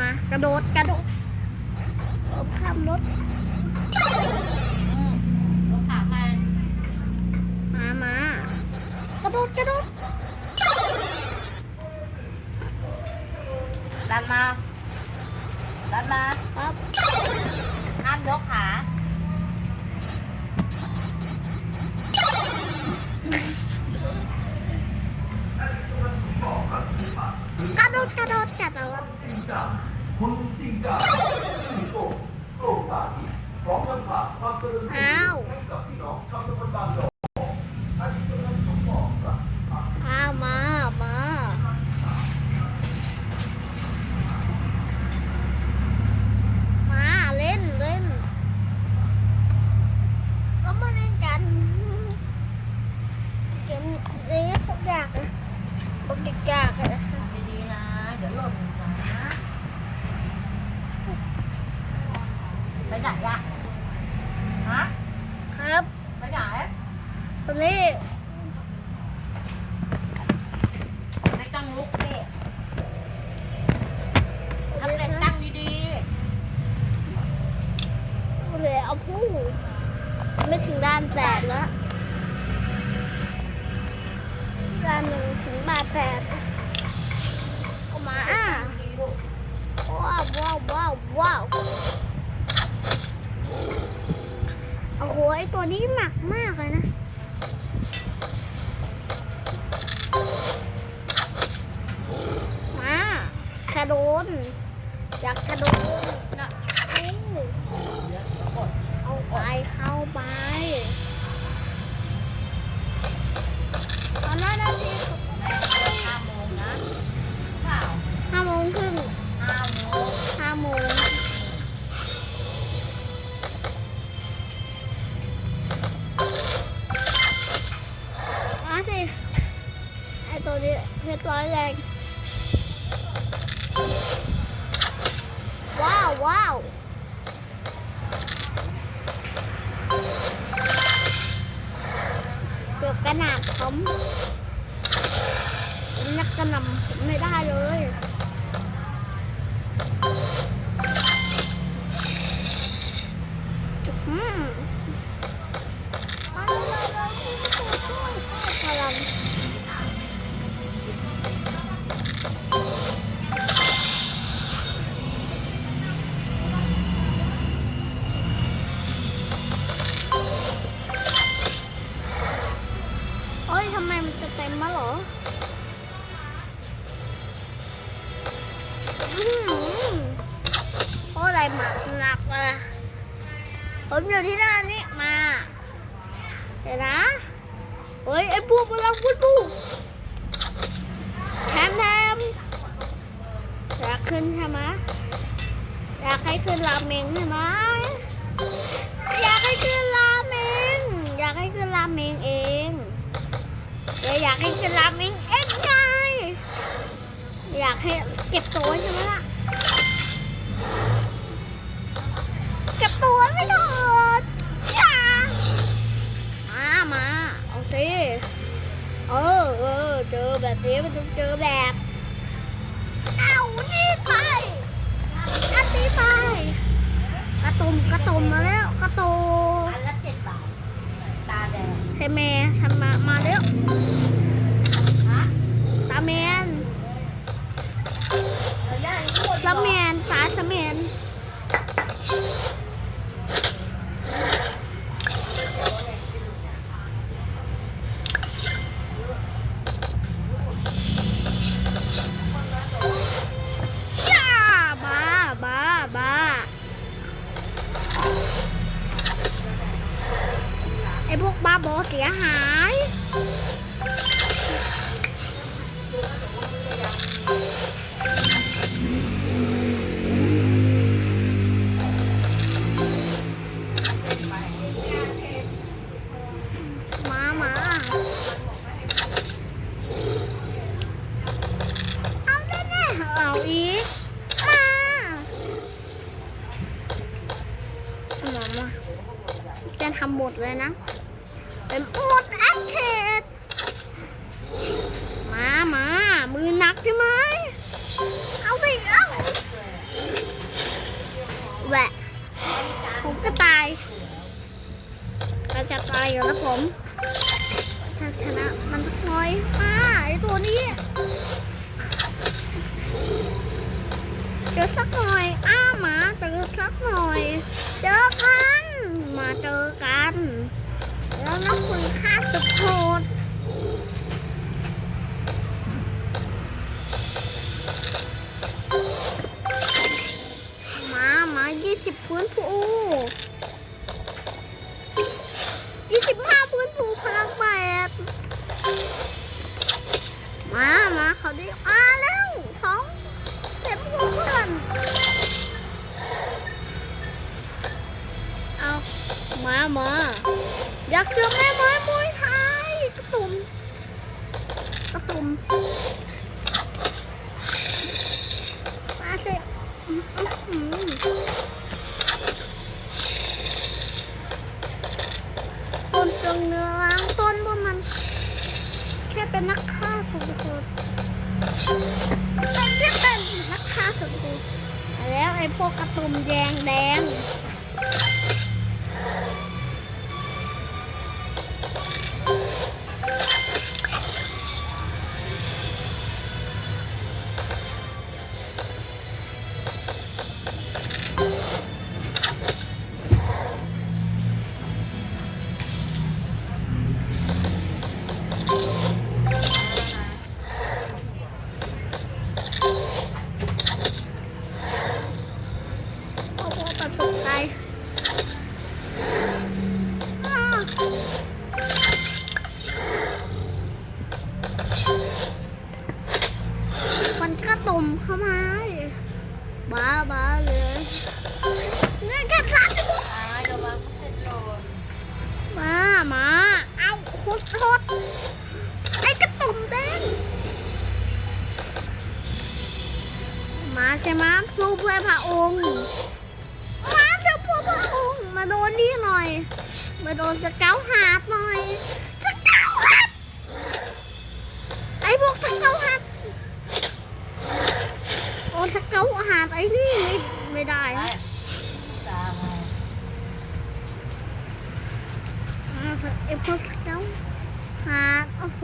มากระโดดกระโดดเอาข้ามรถอืมลูกขามามามากระโดดกระโดดดันมาดันมาครับห้ามยกขา กระโดดกระโดดกระโดด คุณจริงจังมีโกโกสาธิตพร้อมนำพาความเจริญอ้าวให้กับพี่น้องชาวตำบลบางดอกอันนี้เป็นเรื่องของบอกครับ อ้าวมามามาเล่นเล่นก็มาเล่นกันเกมเล่นทุกอย่างเลยทุกอย่างเลย ดีๆนะ เดี๋ยวหล่นนะ ไปไหนอะฮะ ครับไปไหนตอนนี้ไม่ต้องลุกเด็ทำเด็กตั้งดีเหลือเอาผู้ไม่ถึงด้านแปดแล้วด้านหนึ่งถึงบาทแปดเอามาอะๆดีลูกว้าวว้าวว้าวว้าวโอ้โห ไอตัวนี้หนักมากเลยนะ นี้เพชรร้อยแรงว้าวว้า นี้มาเดี๋ยวนะเฮ้ยไอ้พวกพลังพุทธแถมแถมอยากขึ้นใช่ไหมอยากให้ขึ้นราเมงใช่ไหมอยากให้ขึ้นราเมงอยากให้ขึ้นราเมงเองเดี๋ยวอยากให้ขึ้นราเมงเองไงอยากให้เก็บตัวใช่ไหมล่ะ แบบนี้มันต้องเจอแบบเอานี่ไปอันนี้ไปกระตุมกระตุมมาแล้วกระตุมอันละเจ็ดบาทตาแดงใช่แม่ทำมามาแล้ว กบ้าบอเสียหาย มามาเอาแน่ๆเอาอีก มามามาทำหมดเลยนะ เป็นโอดแอคเทสมามามือหนักใช่ไหมเอาไปเอาแหวะผมก็ตายเราจะตายอยู่แล้วผมถ้าชนะมันสักน่อยมาไอตัวนี้เจอสักหน่อย อ้าหมาเจอสักหน่อย เจอกัน มาเจอกัน แล้วน้ำคุยค่าสุดโห อยากเจอแม่ไม้มวยไทยกระตุ่มกระตุ่มมาสิอื้อหือต้นตรงเนื้อล้างต้นพวกมัน แค่เป็นนักฆ่าถูกคนเป็นแค่เป็นนักฆ่าถูกคนแล้วไอ้พวกกระตุ่มแดงแดง Thank you. มเข้ามาบ้าบ้าเลยเงินแค่สามบาเลยววางเสร็จโหลดมามาเอาคุดทดไอ้กระตุ่มแดงมาใช่ไหมสู้เพื่อพระองค์มาเจ้าพ่อพระองค์มาโดนนี่หน่อย มาโดนสเกาหาดหน่อยสเกาหาดไอ้พวกสเกาหาดโอ้สเกาหาดไอ้นี่ไม่ไม่ได้ไปนะตามมาอ่าไอ้พวกสเกาหาดโอ้โห